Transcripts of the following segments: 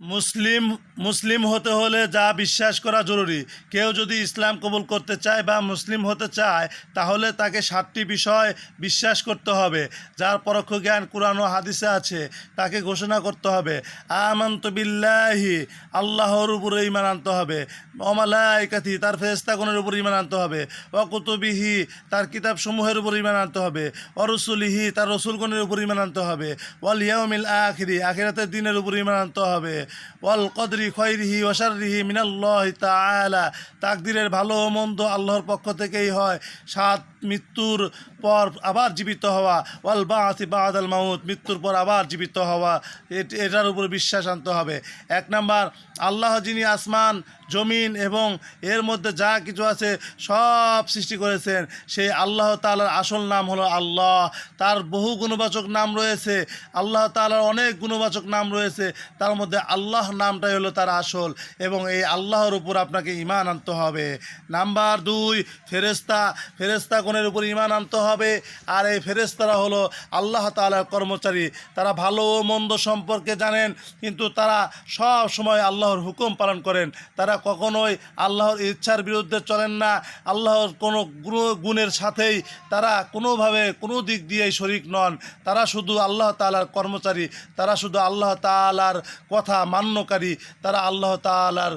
মুসলিম মুসলিম হতে হলে যা বিশ্বাস করা জরুরি। কেউ যদি ইসলাম কবুল করতে চায় বা মুসলিম হতে চায়, তাহলে তাকে সাতটি বিষয় বিশ্বাস করতে হবে, যার পরোক্ষ জ্ঞান কোরআন ও হাদিসে আছে। তাকে ঘোষণা করতে হবে, আমন্ত বিল্লাহি আল্লাহর উপরে ইমান আনতে হবে। অমালাইকাথি তার ফেরেস্তাগণের উপর ইমান আনতে হবে। অকুতবিহি তার কিতাবসমূহের উপর ইমান আনতে হবে। অরসুলিহি তার রসুলগণের উপর ইমান আনতে হবে। ওয়াল ইয়াউমিল আখিরি আখিরাতের দিনের উপর ইমান আনতে হবে। কদরি তাকদিরের ভালো মন্দ আল্লাহর পক্ষ থেকেই হয়। সাত মৃত্যুর পর আবার জীবিত হওয়া। ওয়াল বাআতি বাদাল মাউত, মৃত্যুর পর আবার জীবিত হওয়া। এটার উপর বিশ্বাস আনতে হবে। এক নাম্বার, আল্লাহ যিনি আসমান, জমিন এবং এর মধ্যে যা কিছু আছে সব সৃষ্টি করেছেন, সেই আল্লাহ তাআলার আসল নাম হলো আল্লাহ। তার বহু গুণবাচক নাম রয়েছে। আল্লাহ তালার অনেক গুণবাচক নাম রয়েছে। তার মধ্যে আল্লাহ নামটাই হলো তার আসল এবং এই আল্লাহর উপর আপনাকে ইমান আনতে হবে। নাম্বার দুই ফেরেস্তা ফেরেস্তাগণের উপর ইমান আনতে হবে। আর এই ফেরেস্তারা হলো আল্লাহ তাআলার কর্মচারী। তারা ভালো ও মন্দ সম্পর্কে জানেন, কিন্তু তারা সব সময় আল্লাহর হুকুম পালন করেন। তারা কখনোই আল্লাহর ইচ্ছার বিরুদ্ধে চলেন না। আল্লাহর কোনো গুণ- গুণের সাথেই তারা কোনোভাবে কোনো দিক দিয়েই শরিক নন। তারা শুধু আল্লাহ তালার কর্মচারী। তারা শুধু আল্লাহ তাআলার কথা মান্যকারী তারা আল্লাহ তালার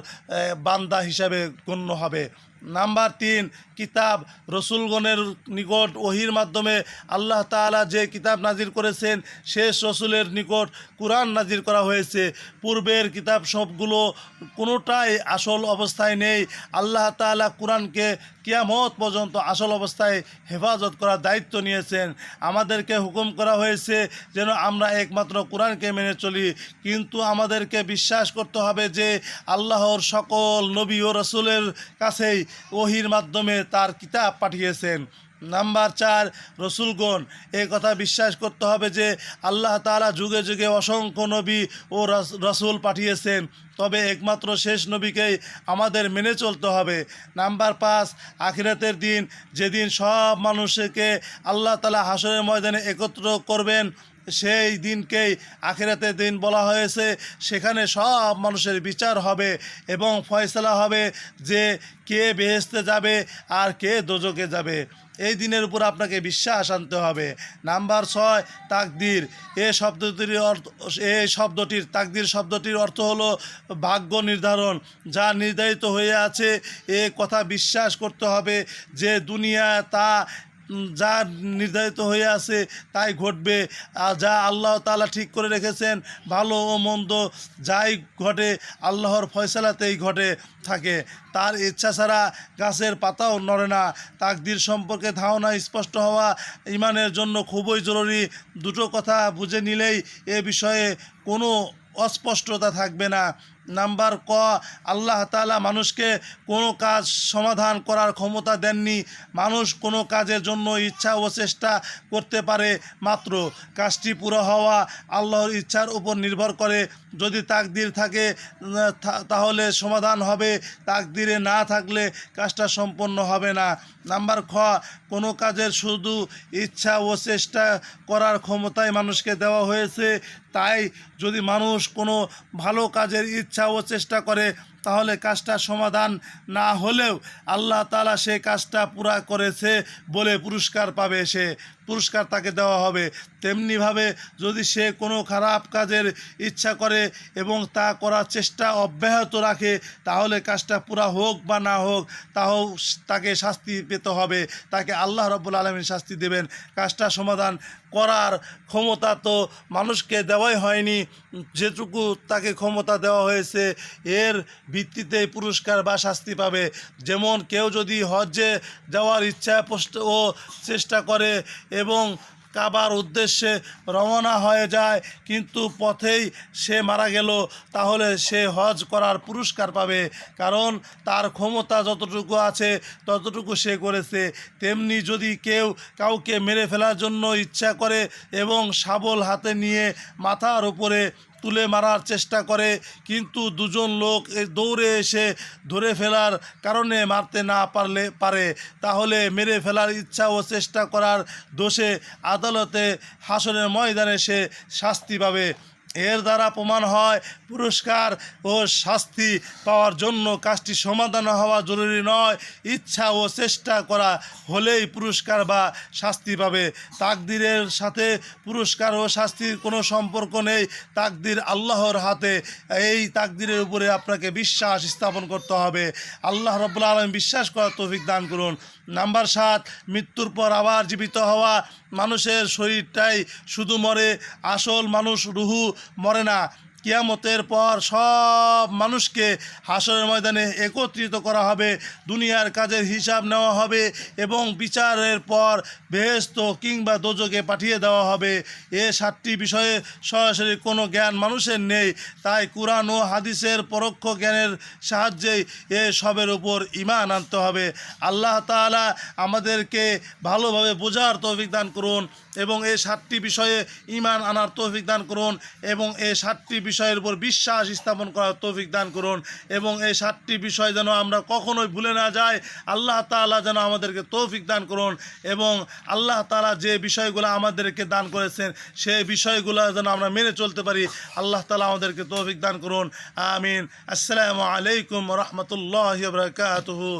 বান্দা হিসাবে গণ্য হবে। নাম্বার তিন, কিতাব রসুলগণের নিকট ওহির মাধ্যমে আল্লাহ তাআলা যে কিতাব নাজির করেছেন, শেষ রসুলের নিকট কোরআন নাজির করা হয়েছে। পূর্বের কিতাব সবগুলো কোনোটাই আসল অবস্থায় নেই। আল্লাহ তাআলা কোরআনকে কিয়ামত পর্যন্ত আসল অবস্থায় হেফাজত করার দায়িত্ব নিয়েছেন। আমাদেরকে হুকুম করা হয়েছে যেন আমরা একমাত্র কোরআনকে মেনে চলি। কিন্তু আমাদেরকে বিশ্বাস করতে হবে যে আল্লাহর সকল নবী ও রসুলের কাছেই ওহির মাধ্যমে তার কিতাব পাঠিয়েছেন। নাম্বার চার, রসুলগণ এই কথা বিশ্বাস করতে হবে যে আল্লাহ তালা যুগে যুগে অসংখ্য নবী ও রসুল পাঠিয়েছেন। তবে একমাত্র শেষ নবীকেই আমাদের মেনে চলতে হবে। নাম্বার পাঁচ, আখিরাতের দিন, যেদিন সব মানুষকে আল্লাহ তালা হাসরের ময়দানে একত্র করবেন সেই দিনকেই আখিরাতের দিন বলা হয়েছে। সেখানে সব মানুষের বিচার হবে এবং ফয়সলা হবে যে কে বেহেস্তে যাবে আর কে দোজকে যাবে। এই দিনের উপর আপনাকে বিশ্বাস আনতে হবে। নাম্বার ছয়, তাকদির। এ শব্দটির অর্থ এই শব্দটির, তাকদির শব্দটির অর্থ হলো ভাগ্য নির্ধারণ, যা নির্ধারিত হয়ে আছে। এ কথা বিশ্বাস করতে হবে যে দুনিয়া তা যা নির্ধারিত হয়ে আছে তাই ঘটবে। আর যা আল্লাহ তালা ঠিক করে রেখেছেন, ভালো ও মন্দ যাই ঘটে, আল্লাহর ফয়সালাতেই ঘটে থাকে। তার ইচ্ছা ছাড়া গাছের পাতাও নড়ে না। তাকদির সম্পর্কে ধারণা স্পষ্ট হওয়া ইমানের জন্য খুবই জরুরি। দুটো কথা বুঝে নিলেই এ বিষয়ে কোনো অস্পষ্টতা থাকবে না। নাম্বার ক, আল্লাহ তালা মানুষকে কোনো কাজ সমাধান করার ক্ষমতা দেননি। মানুষ কোনো কাজের জন্য ইচ্ছা ও চেষ্টা করতে পারে মাত্র। কাজটি পুরো হওয়া আল্লাহর ইচ্ছার উপর নির্ভর করে। যদি তাকদির থাকে তাহলে সমাধান হবে। তাকদিরে না থাকলে কাজটা সম্পন্ন হবে না। নাম্বার খ, কোনো কাজের শুধু ইচ্ছা ও চেষ্টা করার ক্ষমতাই মানুষকে দেওয়া হয়েছে। তাই যদি মানুষ কোনো ভালো কাজের ইচ্ছা ও চেষ্টা করে তাহলে কাজটা সমাধান না হলেও আল্লাহ তালা সে কাজটা পুরা করেছে বলে পুরস্কার পাবে সে। পুরস্কার তাকে দেওয়া হবে। তেমনিভাবে যদি সে কোনো খারাপ কাজের ইচ্ছা করে এবং তা করার চেষ্টা অব্যাহত রাখে, তাহলে কাজটা পুরা হোক বা না হোক, তাও তাকে শাস্তি পেতে হবে। তাকে আল্লাহ রব্বুল আলমীর শাস্তি দেবেন। কাজটা সমাধান করার ক্ষমতা তো মানুষকে দেওয়াই হয়নি। যেটুকু তাকে ক্ষমতা দেওয়া হয়েছে, এর ভিত্তিতে পুরস্কার বা শাস্তি পাবে। যেমন কেউ যদি হজ্জে যাওয়ার ইচ্ছা ও চেষ্টা করে এবং কাবার উদ্দেশ্যে রওনা হয়ে যায়, কিন্তু পথেই সে মারা গেল, তাহলে সে হজ করার পুরস্কার পাবে। কারণ তার ক্ষমতা যতটুকু আছে, ততটুকু সে করেছে। তেমনি যদি কেউ কাউকে মেরে ফেলার জন্য ইচ্ছা করে এবং শাবল হাতে নিয়ে মাথার উপরে তুলে মারার চেষ্টা করে, কিন্তু দুজন লোক দৌড়ে এসে ধরে ফেলার কারণে মারতে না পারলে পারে। তাহলে মেরে ফেলার ইচ্ছা ও চেষ্টা করার দোষে আদালতে হাসনের ময়দানে সে শাস্তি পাবে। এর দ্বারা প্রমাণ হয় পুরস্কার ও শাস্তি পাওয়ার জন্য কাজটি সমাধান হওয়া জরুরি নয়। ইচ্ছা ও চেষ্টা করা হলেই পুরস্কার বা শাস্তি পাবে। তাকদিরের সাথে পুরস্কার ও শাস্তির কোনো সম্পর্ক নেই। তাকদির আল্লাহর হাতে। এই তাকদিরের উপরে আপনাকে বিশ্বাস স্থাপন করতে হবে। আল্লাহ রব্বুল আলম বিশ্বাস করার তৌফিক দান করুন। নাম্বার সাত, মৃত্যুর পর আবার জীবিত হওয়া। মানুষের শরীরটাই শুধু মরে, আসল মানুষ রুহু মরে না। কিয়ামতের পর সব মানুষকে হাসরের ময়দানে একত্রিত করা হবে, দুনিয়ার কাজের হিসাব নেওয়া হবে এবং বিচারের পর বেহেস্ত কিংবা দোজকে পাঠিয়ে দেওয়া হবে। এ সাতটি বিষয়ে সরাসরি কোনো জ্ঞান মানুষের নেই, তাই কোরআন ও হাদিসের পরোক্ষ জ্ঞানের সাহায্যেই এ সবের উপর ইমান আনতে হবে। আল্লাহ তাআলা আমাদেরকে ভালোভাবে বোঝার তৌফিক দান করুন এবং এই সাতটি বিষয়ে ইমান আনার তৌফিক দান করুন এবং এই সাতটি বিষয়ের উপর বিশ্বাস স্থাপন করার তৌফিক দান করুন এবং এই সাতটি বিষয় যেন আমরা কখনোই ভুলে না যাই, আল্লাহ তাআলা যেন আমাদেরকে তৌফিক দান করুন এবং আল্লাহ তালা যে বিষয়গুলো আমাদেরকে দান করেছেন, সেই বিষয়গুলো যেন আমরা মেনে চলতে পারি, আল্লাহ তালা আমাদেরকে তৌফিক দান করুন, আমিন। আসসালামু আলাইকুম রহমতুল্লাহ বরকাতহু।